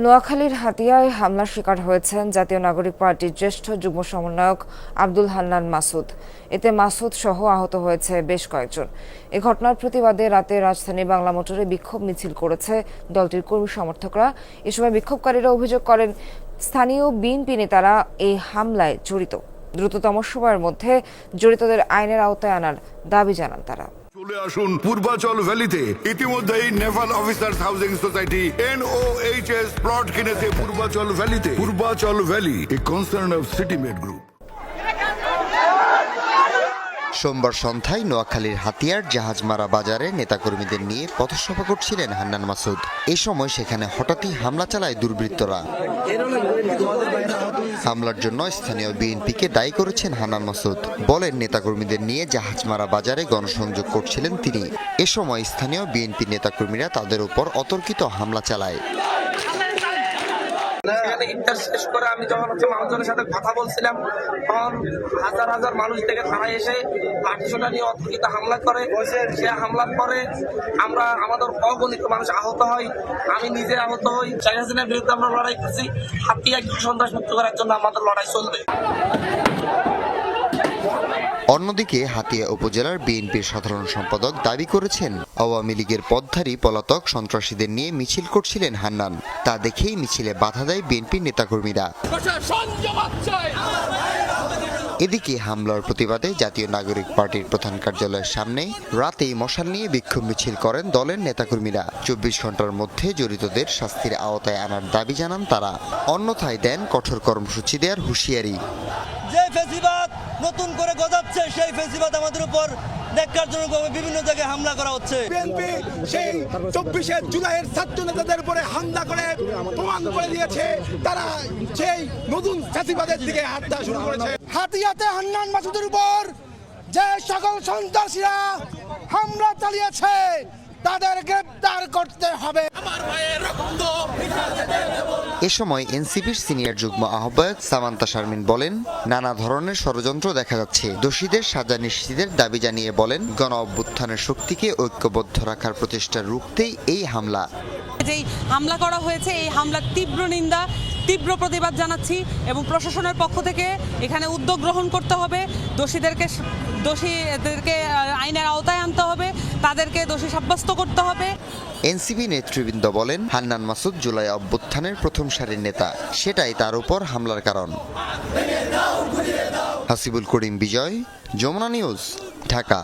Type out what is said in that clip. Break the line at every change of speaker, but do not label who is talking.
নোয়াখালীর হাতিয়ায় হামলার শিকার হয়েছেন জাতীয় নাগরিক পার্টির জ্যেষ্ঠ যুগ্ম সমন্বয়ক আব্দুল হান্নান মাসুদ। এতে মাসুদ সহ আহত হয়েছে বেশ কয়েকজন। এ ঘটনার প্রতিবাদে রাতে রাজধানী বাংলা মোটরে বিক্ষোভ মিছিল করেছে দলটির কর্মী সমর্থকরা। এ সময় বিক্ষোভকারীরা অভিযোগ করেন, স্থানীয় বিএনপি নেতারা এই হামলায় জড়িত। দ্রুততম সময়ের মধ্যে জড়িতদের আইনের আওতায় আনার দাবি জানান তারা।
চলে আসুন পূর্বাচল ভ্যালিতে। ইতিমধ্যেই naval officers housing society NOHS plot কিনেছে Purbachal ভ্যালিতে। Purbachal valley a concern of city med group
সোমবার সন্ধ্যায় নোয়াখালীর হাতিয়ার জাহাজমারা বাজারে নেতাকর্মীদের নিয়ে পথসভা করছিলেন হান্নান মাসুদ। এ সময় সেখানে হঠাৎই হামলা চালায় দুর্বৃত্তরা। হামলার জন্য স্থানীয় বিএনপিকে দায়ী করেছেন হানান মাসুদ। বলেন, নেতাকর্মীদের নিয়ে জাহাজমারা বাজারে গণসংযোগ করছিলেন তিনি। এ সময় স্থানীয় বিএনপি নেতাকর্মীরা তাদের উপর অতর্কিত হামলা চালায়।
সেখানে ইফতার শেষ করে আমি যখন হচ্ছে মানুষজনের সাথে কথা বলছিলাম তখন হাজার হাজার মানুষ থেকে তারা এসে লাঠিসোটা নিয়ে অতর্কিত হামলা করে। সে হামলার পরে আমরা আমাদের অগণিত মানুষ আহত হয় আমি নিজে আহত হই। শেখ হাসিনার বিরুদ্ধে আমরা লড়াই করছি। হাতিয়া সন্ত্রাস মুক্ত করার জন্য আমাদের লড়াই চলবে।
অন্যদিকে হাতিয়া উপজেলার বিএনপির সাধারণ সম্পাদক দাবি করেছেন আওয়ামী লীগের পদধারী পলাতক সন্ত্রাসীদের নিয়ে মিছিল করছিলেন হান্নান। তা দেখেই মিছিলে বাধা দেয় বিএনপির নেতাকর্মীরা। এদিকে হামলার প্রতিবাদে জাতীয় নাগরিক পার্টির প্রধান কার্যালয়ের সামনে রাতেই মশাল নিয়ে বিক্ষোভ মিছিল করেন দলের নেতাকর্মীরা। চব্বিশ ঘণ্টার মধ্যে জড়িতদের শাস্তির আওতায় আনার দাবি জানান তারা। অন্যথায় দেন কঠোর কর্মসূচি দেওয়ার হুঁশিয়ারি।
নতুন করে গজাচ্ছে সেই ফেসিবাদ আমাদের উপর। দেখার জন্য বিভিন্ন জায়গায় হামলা করা হচ্ছে।
বিএনপি সেই চব্বিশে জুলাইয়ের ছাত্র নেতাদের উপরে হামলা করে, প্রমাণ করে দিয়েছে। তারা সেই নতুন ফ্যাসিবাদের দিকে হাঁটতে শুরু করেছে। হাতিয়াতে হান্নান মাসুদের উপর যে সকল সন্ত্রাসীরা হামলা চালিয়েছে তাদের গ্রেপ্তার করতে হবে।
এ সময় এনসিপির সিনিয়র যুগ্ম আহ্বায়ক সামান্তা শারমিন বলেন নানা ধরনের ষড়যন্ত্র দেখা যাচ্ছে। দোষীদের সাজা নিশ্চিতের দাবি জানিয়ে বলেন গণ অভ্যুত্থানের শক্তিকে ঐক্যবদ্ধ রাখার প্রচেষ্টা রুখতেই এই হামলা।
যেই হামলা করা হয়েছে এই হামলার তীব্র নিন্দা তীব্র প্রতিবাদ জানাচ্ছি এবং প্রশাসনের পক্ষ থেকে এখানে উদ্যোগ গ্রহণ করতে হবে। দোষীদেরকে দোষীদেরকে আইনের আওতায় আনতে হবে। তাদেরকে দোষী সাব্যস্ত করতে হবে।
এনসিপি নেতৃবৃন্দ বলেন, হান্নান মাসুদ জুলাই অভ্যুত্থানের প্রথম সারির নেতা। সেটাই তার উপর হামলার কারণ। হাসিবুল করিম বিজয়, যমুনা নিউজ, ঢাকা।